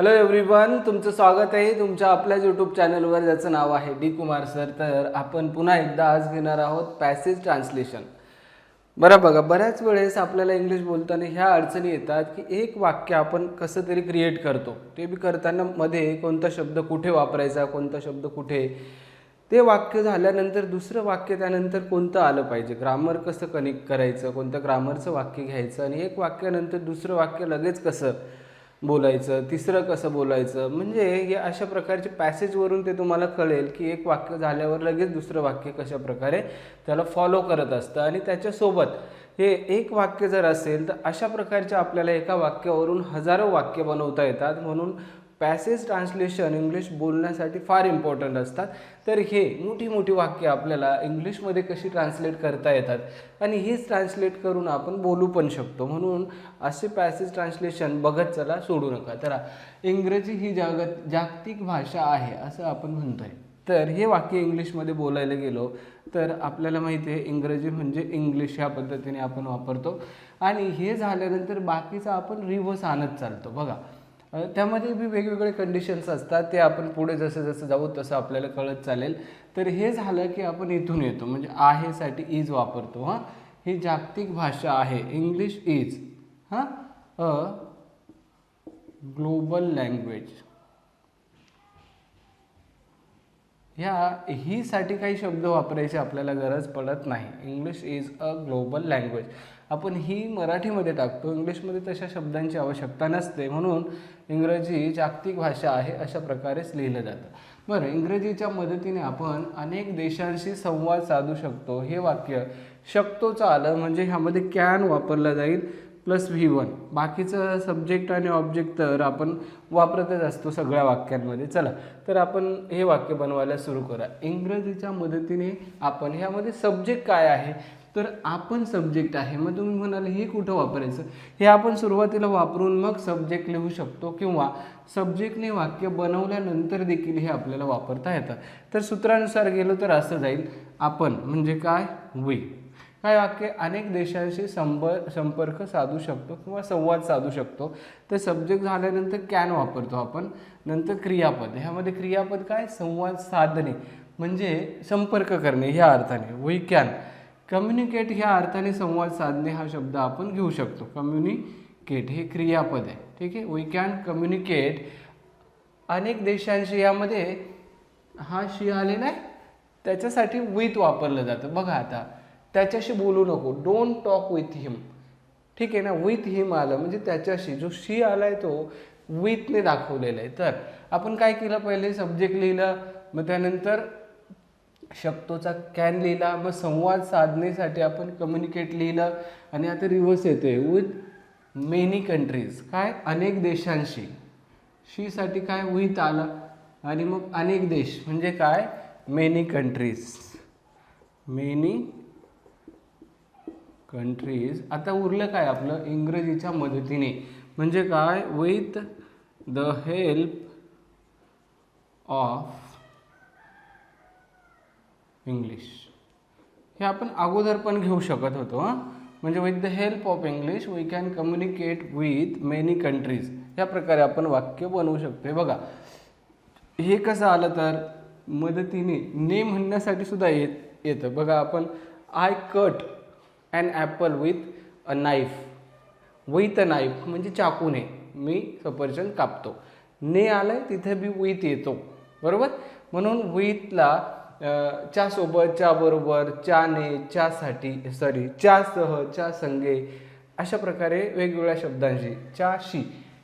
Hello everyone तुमचं स्वागत आहे तुमच्या आपल्याच यूट्यूब चॅनलवर ज्याचं नाव आहे डी कुमार सर. तर आपण पुन्हा एकदा आज घेणार आहोत पॅसेज ट्रान्सलेशन बरं बघा बऱ्याच वेळेस आपल्याला इंग्लिश बोलताना ह्या अडचणी येतात की एक वाक्य आपण कसं तरी क्रिएट करतो. ते बी करताना मध्ये कोणता शब्द कुठे वापरायचा कोणता शब्द कुठे? ते वाक्य झाल्यानंतर दुसरं वाक्य त्यानंतर कोणतं आलं पाहिजे? ग्रामर कसं कनेक्ट करायचं? कोणतं ग्रामरचं वाक्य घ्यायचं? आणि एक वाक्यानंतर दुसरं वाक्य लगेच कसं बोलायचं तिसरं कसं बोलायचं? म्हणजे हे अशा प्रकारचे पॅसेजवरून ते तुम्हाला कळेल की एक वाक्य झाल्यावर लगेच दुसरं वाक्य कशा प्रकारे त्याला फॉलो करत असतं आणि त्याच्यासोबत हे एक वाक्य जर असेल तर अशा प्रकारच्या आपल्याला एका वाक्यावरून हजारो वाक्य बनवता येतात. म्हणून पॅसेज ट्रान्सलेशन इंग्लिश बोलण्यासाठी फार इम्पॉर्टंट असतात. तर हे मोठी मोठी वाक्य आपल्याला इंग्लिशमध्ये कशी ट्रान्सलेट करता येतात आणि हीच ट्रान्सलेट करून आपण बोलू पण शकतो. म्हणून असे पॅसेज ट्रान्सलेशन बघत चला सोडू नका. तर इंग्रजी ही जागत जागतिक भाषा आहे असं आपण म्हणतो आहे तर हे वाक्य इंग्लिशमध्ये बोलायला गेलो तर आपल्याला माहिती आहे इंग्रजी म्हणजे इंग्लिश ह्या पद्धतीने आपण वापरतो. आणि हे झाल्यानंतर बाकीचं आपण रिव्हर्स आणत चालतो. बघा. त्यामध्ये बी वेगवेगळे कंडिशन्स असतात. ते आपण पुढे जसं जसं जाऊ तसं आपल्याला कळत चालेल. तर हे झालं की आपण इथून येतो. म्हणजे आहेसाठी इज वापरतो हां. ही जागतिक भाषा आहे. इंग्लिश इज हां. अ ग्लोबल लँग्वेज ह्या हीसाठी काही शब्द वापरायची आपल्याला गरज पडत नाही. English is a global language आपण ही मराठीमध्ये टाकतो. इंग्लिशमध्ये तशा शब्दांची आवश्यकता नसते. म्हणून इंग्रजी जागतिक भाषा आहे अशा प्रकारेच लिहिलं जातं. बरं इंग्रजीच्या मदतीने आपण अनेक देशांशी संवाद साधू शकतो. हे वाक्य शकतोचं आलं म्हणजे ह्यामध्ये कॅन वापरलं जाईल प्लस व्ही वन बाकीचं सब्जेक्ट आणि ऑब्जेक्ट तर आपण वापरतच असतो सगळ्या वाक्यांमध्ये. चला तर आपण हे वाक्य बनवायला सुरू करा इंग्रजीच्या मदतीने आपण ह्यामध्ये सब्जेक्ट काय आहे? तर आपण सब्जेक्ट आहे. मग तुम्ही म्हणाल हे कुठं वापरायचं? हे आपण सुरुवातीला वापरून मग सब्जेक्ट लिहू शकतो किंवा सब्जेक्टने वाक्य बनवल्यानंतर देखील हे आपल्याला वापरता येतं. तर सूत्रानुसार गेलो तर असं जाईल. आपण म्हणजे काय? वी. काय वाक्य? अनेक देशांशी संब संपर्क साधू शकतो किंवा संवाद साधू शकतो. तर सब्जेक्ट झाल्यानंतर कॅन वापरतो आपण. नंतर क्रियापद. ह्यामध्ये क्रियापद काय? संवाद साधणे. म्हणजे संपर्क करणे ह्या अर्थाने. वी कॅन कम्युनिकेट ह्या अर्थाने संवाद साधणे हा शब्द आपण घेऊ शकतो. कम्युनिकेट हे क्रियापद आहे. ठीक आहे? वी कॅन कम्युनिकेट अनेक देशांशी यामध्ये हा शी आलेला आहे त्याच्यासाठी विथ वापरलं जातं. बघा आता त्याच्याशी बोलू नको. डोंट टॉक विथ हिम ठीक आहे ना? विथ हिम आलं म्हणजे त्याच्याशी. जो शी आला आहे तो विथने दाखवलेला आहे. तर आपण काय केलं? पहिले सब्जेक्ट लिहिलं. मग त्यानंतर शकतोचा कॅन लिहिला मग संवाद साधण्यासाठी आपण कम्युनिकेट लिहिलं आणि आता रिव्हर्स येतोय. विथ मेनी कंट्रीज काय? अनेक देशांशी. शीसाठी काय? विथ आलं. आणि मग अनेक देश. म्हणजे काय? मेनी कंट्रीज मेनी कंट्रीज आता उरलं काय आपलं? इंग्रजीच्या मदतीने. म्हणजे काय? With the help of English हे आपण अगोदर पण घेऊ शकत होतो हां. म्हणजे with the help of English we can communicate with many countries या प्रकारे आपण वाक्य बनवू शकतो. हे बघा. हे कसं आलं तर मदतीने ने म्हणण्यासाठी सुद्धा येत येतं. बघा आपण I cut and apple with a knife with a knife म्हणजे चाकूने. मी सफरचंद कापतो. ने आलं आहे तिथे बी विथ येतो. बरोबर? म्हणून विथला च्या सोबत च्या बरोबर चाने च्यासाठी सॉरी च्यासह च्या संगे अशा प्रकारे वेगवेगळ्या शब्दांशी च्याशी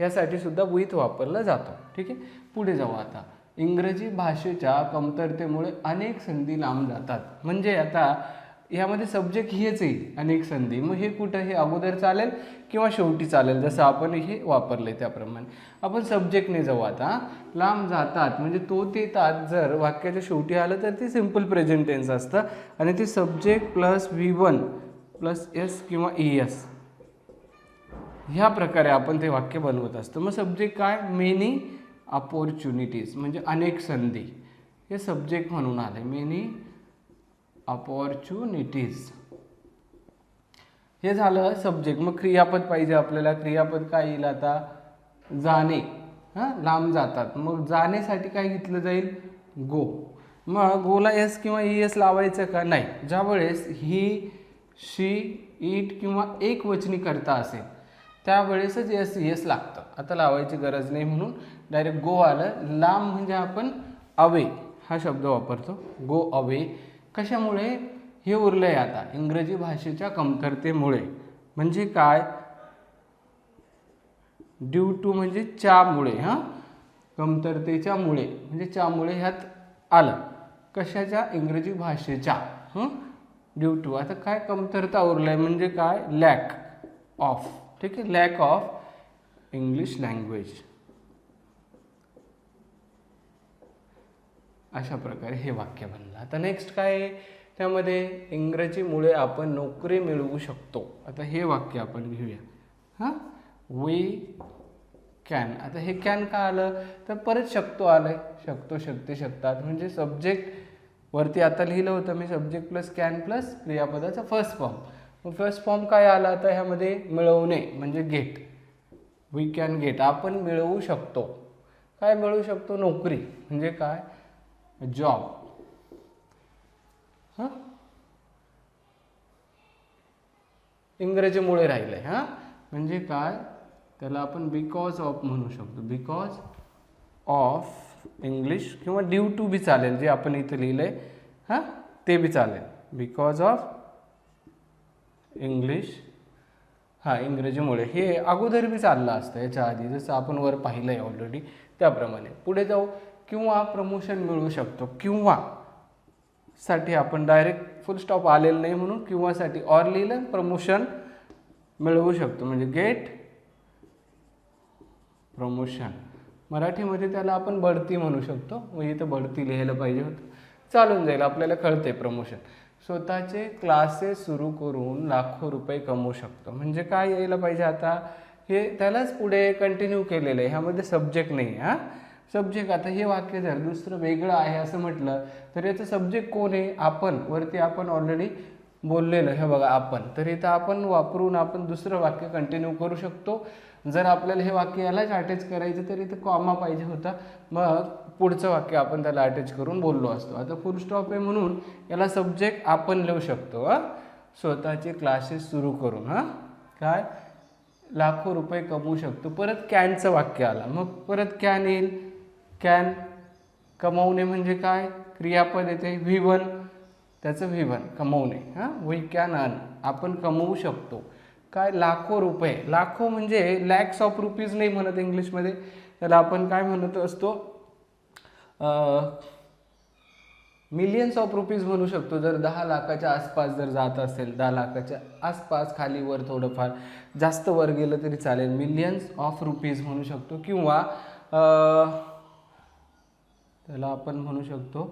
यासाठी सुद्धा विथ वापरला जातो. ठीक आहे? पुढे जाऊ आता. इंग्रजी भाषेच्या कमतरतेमुळे अनेक संधी लांब जातात. म्हणजे आता ह्यामध्ये सब्जेक्ट हेच येईल अनेक संधी. मग हे कुठं? हे अगोदर चालेल किंवा शेवटी चालेल? जसं आपण हे वापरलं आहे त्याप्रमाणे. आपण सब्जेक्टने जाऊ आता. लांब जातात. म्हणजे तो ते तात जर वाक्याच्या शेवटी आलं तर ते सिंपल प्रेझेंट टेन्स असतं. आणि ते subject plus V one plus S किंवा ई एस ह्या प्रकारे आपण ते वाक्य बनवत असतो. मग सब्जेक्ट काय? मेनी अपॉर्च्युनिटीज म्हणजे अनेक संधी. हे सब्जेक्ट म्हणून आले मेनी अपॉर्च्युनिटीज हे झालं सब्जेक्ट मग क्रियापद पाहिजे आपल्याला. क्रियापद काय येईल आता? जाणे. हां? लांब जातात. मग जाण्यासाठी काय घेतलं जाईल? गो मग गोला एस किंवा ई एस लावायचं का? नाही. ज्या वेळेस ही शी इट किंवा एक वचनी करता असेल त्यावेळेसच एस ई एस लागतं. आता लावायची गरज नाही म्हणून डायरेक्ट गो आलं. लांब म्हणजे आपण अवे हा शब्द वापरतो. गो अवे कशामुळे? हे उरलं आहे आता. इंग्रजी भाषेच्या कमतरतेमुळे. म्हणजे काय? ड्यू टू म्हणजे च्यामुळे हां? कमतरतेच्या मुळे. म्हणजे च्यामुळे ह्यात आलं. कशाच्या? इंग्रजी भाषेच्या हं? ड्यू टू आता काय कमतरता उरलं आहे म्हणजे काय? लॅक ऑफ ठीक आहे? लॅक ऑफ इंग्लिश लँग्वेज अशा प्रकारे हे वाक्य बनलं. आता नेक्स्ट काय आहे? त्यामध्ये इंग्रजीमुळे आपण नोकरी मिळवू शकतो. आता हे वाक्य आपण घेऊया. हां? वी कॅन आता हे कॅन का आलं? तर परत शकतो आलंय. शकतो शकते शकतात. म्हणजे सब्जेक्ट वरती आता लिहिलं होतं मी सब्जेक्ट प्लस कॅन प्लस क्रियापदाचा फर्स्ट फॉर्म मग फर्स्ट फॉर्म काय आला? आता ह्यामध्ये मिळवणे म्हणजे गेट वी कॅन गेट आपण मिळवू शकतो. काय मिळवू शकतो? नोकरी. म्हणजे काय? जॉब हां इंग्रजीमुळे राहिलंय हां म्हणजे काय? त्याला आपण बिकॉज ऑफ म्हणू शकतो. बिकॉज ऑफ इंग्लिश किंवा ड्यू टू बी चालेल जे आपण इथं लिहिलंय हां ते बी चालेल. बिकॉज ऑफ इंग्लिश हां इंग्रजीमुळे. हे अगोदर बी चाललं असतं याच्या आधी. जसं आपण वर पाहिलं आहे ऑलरेडी त्याप्रमाणे. पुढे जाऊ. किंवा प्रमोशन मिळू शकतो. किंवा साठी आपण डायरेक्ट फुल स्टॉप आलेलं नाही म्हणून किंवासाठी ऑर लिहिलं प्रमोशन मिळवू शकतो. म्हणजे गेट प्रमोशन मराठीमध्ये त्याला आपण बढती म्हणू शकतो. मग इथं बढती लिहायला पाहिजे होतं. चालून जाईल. आपल्याला कळते प्रमोशन स्वतःचे क्लासेस सुरू करून लाखो रुपये कमवू शकतो. म्हणजे काय यायला पाहिजे आता? हे त्यालाच पुढे कंटिन्यू केलेलं आहे. ह्यामध्ये सब्जेक्ट नाही हां. सब्जेक्ट आता हे वाक्य जर दुसरं वेगळं आहे असं म्हटलं तर याचं सब्जेक्ट कोण आहे? आपण. वरती आपण ऑलरेडी बोललेलं हे बघा आपण. तर इथं आपण वापरून आपण दुसरं वाक्य कंटिन्यू करू शकतो. जर आपल्याला हे वाक्य यालाच अटॅच करायचं तर इथं कॉमा पाहिजे होता. मग पुढचं वाक्य आपण त्याला अटॅच करून बोललो असतो. आता फुल स्टॉप आहे म्हणून याला सब्जेक्ट आपण लिहू शकतो हां? स्वतःचे क्लासेस सुरू करून हां? काय? लाखो रुपये कमवू शकतो. परत कॅनचं वाक्य आला. मग परत कॅन येईल? कॅन कमवणे म्हणजे काय? क्रियापद येते व्ही वन त्याचं व्ही वन कमवणे. हां? वी कॅन अर्न आपण कमवू शकतो. काय? लाखो रुपये. लाखो म्हणजे लॅक्स ऑफ रुपीज नाही म्हणत इंग्लिशमध्ये. त्याला आपण काय म्हणत असतो? मिलियन्स ऑफ रुपीज म्हणू शकतो. जर दहा लाखाच्या आसपास जर जात असेल दहा लाखाच्या आसपास खाली वर थोडंफार जास्त वर गेलं तरी चालेल. मिलियन्स ऑफ रुपीज म्हणू शकतो. किंवा त्याला आपण म्हणू शकतो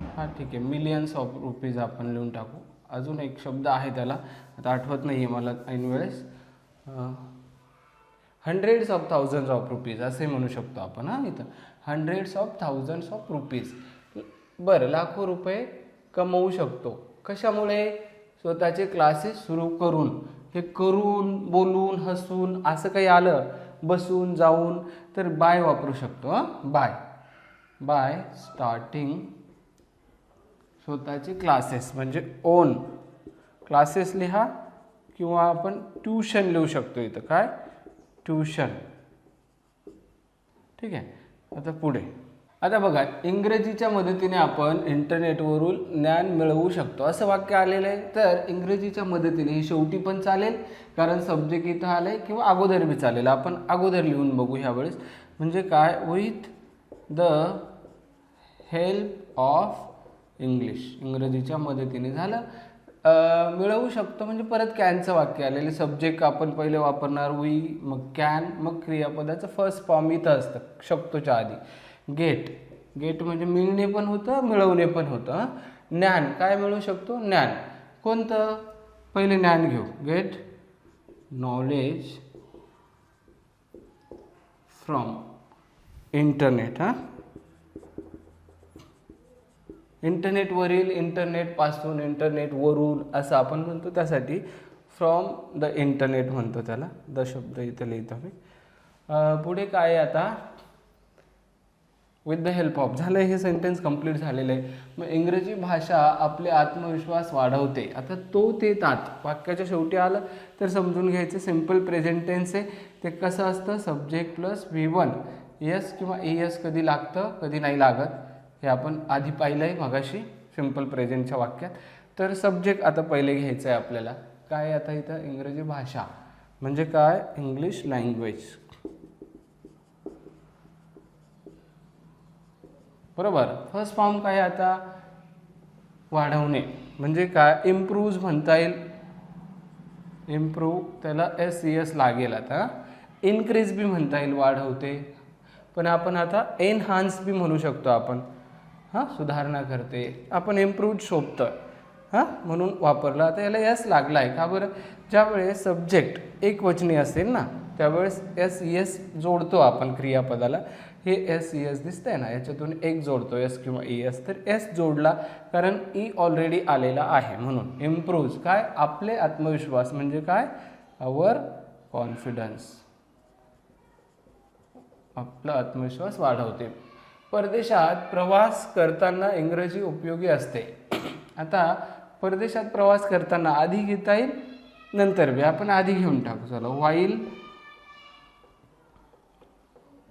हां ठीक आहे मिलियन्स ऑफ रुपीज आपण लिहून टाकू. अजून एक शब्द आहे त्याला आता आठवत नाही आहे मला ऐन वेळेस. Hundreds of thousands of rupees असे म्हणू शकतो आपण हां इथं. Hundreds of thousands of rupees बरं लाखो रुपये कमवू शकतो. कशामुळे? स्वतःचे क्लासेस सुरू करून. हे करून बोलून हसून असं काही आलं? बसून जाऊन तर बाय वापरू शकतो हां? बाय. बाय स्टार्टिंग स्वतःचे क्लासेस म्हणजे ओन क्लासेस लिहा किंवा आपण ट्यूशन लिहू शकतो इथं. काय? ट्यूशन ठीक आहे? आता पुढे. आता बघा इंग्रजीच्या मदतीने आपण इंटरनेटवरून ज्ञान मिळवू शकतो. असं वाक्य आलेलं आहे. तर इंग्रजीच्या मदतीने हे शेवटी पण चालेल कारण सब्जेक्ट इथं आलं आहे किंवा अगोदर बी चालेल. आपण अगोदर लिहून बघू ह्यावेळेस म्हणजे काय? With the help of English इंग्रजीच्या मदतीने झालं. मिळवू शकतो म्हणजे परत कॅनचं वाक्य आलेले. सब्जेक्ट आपण पहिले वापरणार वी मग कॅन मग क्रियापदाचं फर्स्ट फॉर्म इथं असतं. शकतोच्या आधी. गेट. गेट म्हणजे मिळणे पण होतं मिळवणे पण होतं. ज्ञान. काय मिळवू शकतो? ज्ञान. कोणतं? पहिले ज्ञान घेऊ. गेट. नॉलेज. फ्रॉम. इंटरनेट हां? इंटरनेटवरील इंटरनेटपासून इंटरनेटवरून असं आपण म्हणतो त्यासाठी. फ्रॉम द इंटरनेट म्हणतो त्याला. द शब्द इथे लिहितो मी. पुढे काय आहे आता? विथ द हेल्प ऑफ झालं हे सेंटेन्स कंप्लीट झालेलं आहे. मग इंग्रजी भाषा आपले आत्मविश्वास वाढवते. आता तो ते तात. वाक्याच्या शेवटी आलं तर समजून घ्यायचं. सिंपल प्रेझेंट टेन्स आहे. ते कसं असतं? Subject plus V one yes किंवा ए एस कधी लागतं? कधी नाही लागत? हे आपण आधी पाहिलं आहे मगाशी सिंपल प्रेझेंटच्या वाक्यात. तर सब्जेक्ट आता पहिले घ्यायचं आहे आपल्याला. काय आता इथं? इंग्रजी भाषा. म्हणजे काय? इंग्लिश लँग्वेज बरोबर? फर्स्ट फॉर्म काय आता? वाढवणे. म्हणजे काय? इम्प्रूव्ज म्हणता येईल. इम्प्रूव्ह त्याला एस सी एस लागेल आता. इनक्रीज बी म्हणता येईल वाढवते. पण आपण आता एनहान्स बी म्हणू शकतो आपण. हां? सुधारणा करते. आपण इम्प्रूव्ह शोभतं हां? म्हणून वापरला. आता याला एस लागला आहे का बरं? ज्यावेळेस सब्जेक्ट एक वचनी असेल ना त्यावेळेस एस एस जोडतो आपण क्रियापदाला. हे एस ई एस दिसतंय ना? याच्यातून एक जोडतो एस किंवा e, ई एस तर एस जोडला कारण e ई ऑलरेडी आलेला आहे म्हणून. इम्प्रूव्ज काय? आपले आत्मविश्वास म्हणजे काय? अवर कॉन्फिडन्स आपला आत्मविश्वास वाढवते. परदेशात प्रवास करताना इंग्रजी उपयोगी असते. आता परदेशात प्रवास करताना आधी घेता येईल नंतर बी. आपण आधी घेऊन टाकू. चला वाईल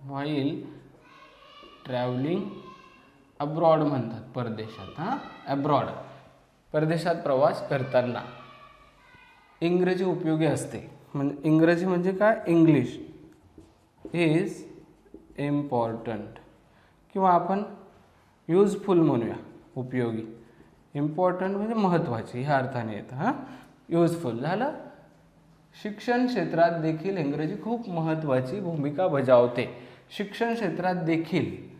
वाईल ट्रॅव्हलिंग अब्रॉड म्हणतात परदेशात हां? अब्रॉड परदेशात प्रवास करताना. इंग्रजी उपयोगी असते. म्हणजे इंग्रजी म्हणजे काय? इंग्लिश इज इम्पॉर्टंट किंवा आपण यूजफुल म्हणूया उपयोगी. इम्पॉर्टंट म्हणजे महत्त्वाची ह्या अर्थाने येतं हां? यूजफुल झालं? शिक्षण क्षेत्रात देखील इंग्रजी खूप महत्त्वाची भूमिका बजावते. शिक्षण क्षेत्रात देखील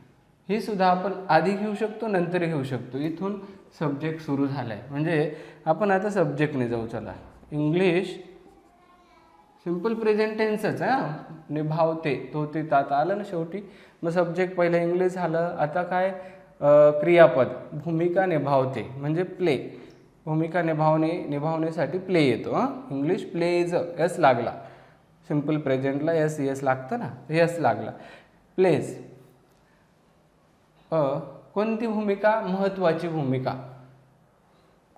हे सुद्धा आपण आधी घेऊ शकतो नंतर घेऊ शकतो. इथून सब्जेक्ट सुरू झाला आहे म्हणजे आपण आता सब्जेक्टने जाऊ चला. इंग्लिश सिंपल प्रेझेंट टेन्सच हां. निभावते तो ते तात आलं ना शेवटी? मग सब्जेक्ट पहिलं इंग्लिश झालं. आता काय? क्रियापद. भूमिका निभावते. म्हणजे प्ले भूमिका निभावणे निभावण्यासाठी प्ले येतो हां. इंग्लिश प्लेज एस लागला. सिंपल प्रेझेंटला एस एस लागतं ना? एस लागला. प्लेज अ कोणती भूमिका? महत्त्वाची भूमिका.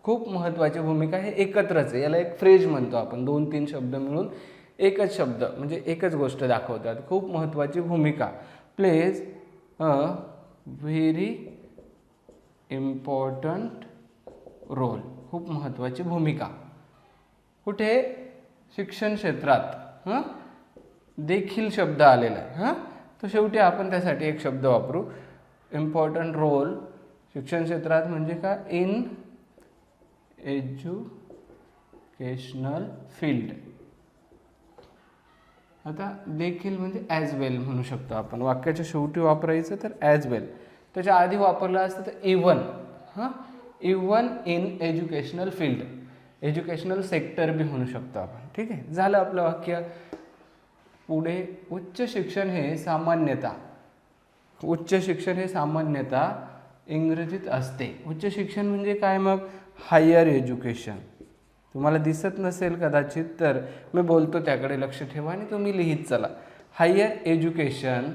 खूप महत्त्वाची भूमिका हे एकत्रच आहे. याला एक फ्रेज म्हणतो आपण. दोन तीन शब्द मिळून एकच शब्द म्हणजे एकच गोष्ट दाखवतात. खूप महत्त्वाची भूमिका. Plays a very important role खूप महत्त्वाची भूमिका. कुठे? शिक्षण क्षेत्रात. हां? देखील शब्द आलेला आहे. हां? तर शेवटी आपण त्यासाठी एक शब्द वापरू. इम्पॉर्टंट रोल शिक्षण क्षेत्रात म्हणजे का? इन एज्युकेशनल फील्ड आता देखील म्हणजे ॲज वेल म्हणू शकतो आपण. वाक्याच्या शेवटी वापरायचं तर ॲज वेल त्याच्या आधी वापरलं असतं तर इवन हां? Even in educational field educational sector बी म्हणू शकतो आपण. ठीक आहे? झालं आपलं वाक्य. पुढे उच्च शिक्षण हे सामान्यता. उच्च शिक्षण हे सामान्यतः इंग्रजीत असते. उच्च शिक्षण म्हणजे काय मग? हायर एज्युकेशन तुम्हाला दिसत नसेल कदाचित तर मी बोलतो त्याकडे लक्ष ठेवा आणि तुम्ही लिहित चला. हायर एज्युकेशन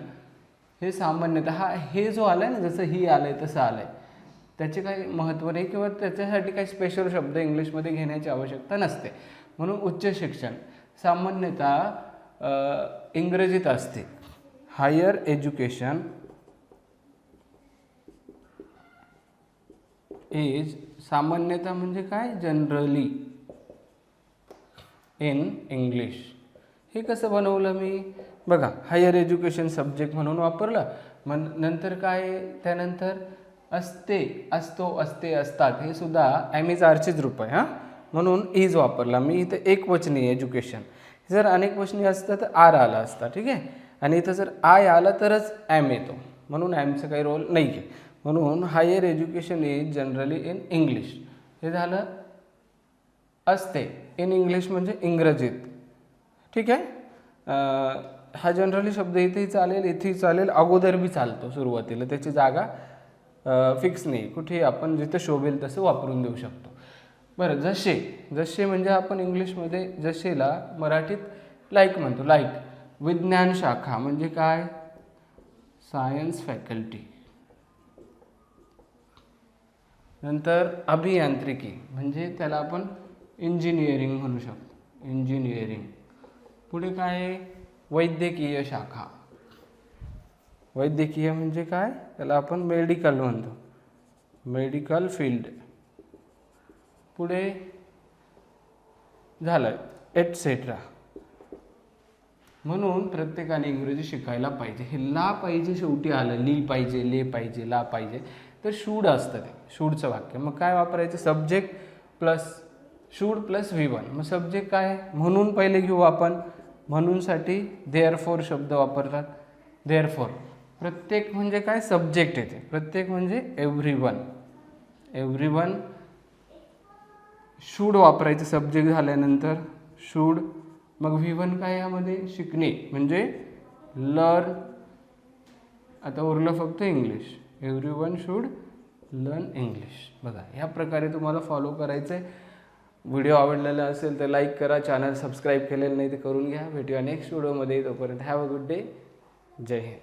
हे सामान्यतः हा हे जो आलाय ना जसं ही आलं आहे तसं आलं आहे त्याचे काही महत्त्व नाही किंवा त्याच्यासाठी काही स्पेशल शब्द इंग्लिशमध्ये घेण्याची आवश्यकता नसते. म्हणून उच्च शिक्षण सामान्यतः इंग्रजीत असते. हायर एज्युकेशन इज सामान्यतः म्हणजे काय? जनरली इन इंग्लिश हे कसं बनवलं मी? बघा हायर एज्युकेशन सब्जेक्ट म्हणून वापरलं. मग नंतर काय? त्यानंतर असते असतो असते असतात. हे सुद्धा ॲम इज आरचेच रूप आहे हां? म्हणून इज वापरला. मी इथं एक वचनी एज्युकेशन जर अनेक वचनी असतं तर आर आला असता ठीक आहे? आणि इथं जर आय आला तरच ॲम येतो. म्हणून ॲमचं काही रोल नाही आहे म्हणून higher education is generally in English हे झालं असते. इन इंग्लिश म्हणजे इंग्रजीत. ठीक आहे? हा जनरली शब्द इथेही चालेल इथेही चालेल. अगोदर बी चालतो सुरुवातीला. त्याची जागा फिक्स नाही. कुठेही आपण जिथं शोभेल तसं वापरून देऊ शकतो. बरं जसे जसे म्हणजे आपण इंग्लिशमध्ये जसेला मराठीत लाईक म्हणतो. लाईक विज्ञान शाखा म्हणजे काय? सायन्स फॅकल्टी नंतर अभियांत्रिकी म्हणजे त्याला आपण इंजिनिअरिंग म्हणू शकतो. इंजिनिअरिंग पुढे काय आहे? वैद्यकीय शाखा. वैद्यकीय म्हणजे काय? त्याला आपण मेडिकल म्हणतो. मेडिकल फील्ड पुढे झालं. एटसेट्रा म्हणून प्रत्येकाने इंग्रजी शिकायला पाहिजे. हे ला पाहिजे शेवटी आलं. ली पाहिजे ले पाहिजे ला पाहिजे. तर शूड असतं ते शूडचं वाक्य. मग काय वापरायचं? Subject plus should plus V one मग सब्जेक्ट काय? म्हणून पहिले घेऊ आपण. म्हणूनसाठी देअर फोर शब्द वापरतात. देअर फोर प्रत्येक म्हणजे काय? सब्जेक्ट येते. प्रत्येक म्हणजे everyone everyone should वापरायचं सब्जेक्ट झाल्यानंतर. शूड. मग व्ही वन काय यामध्ये? शिकणे. म्हणजे लर्न आता उरलं फक्त English everyone should learn English बघा ह्या प्रकारे तुम्हाला फॉलो करायचं आहे व्हिडिओ आवडलेला असेल तर लाईक करा. चॅनल सबस्क्राईब केलेलं नाही तर करून घ्या. भेटूया नेक्स्ट व्हिडिओमध्ये तोपर्यंत हॅव अ गुड डे जय हिंद.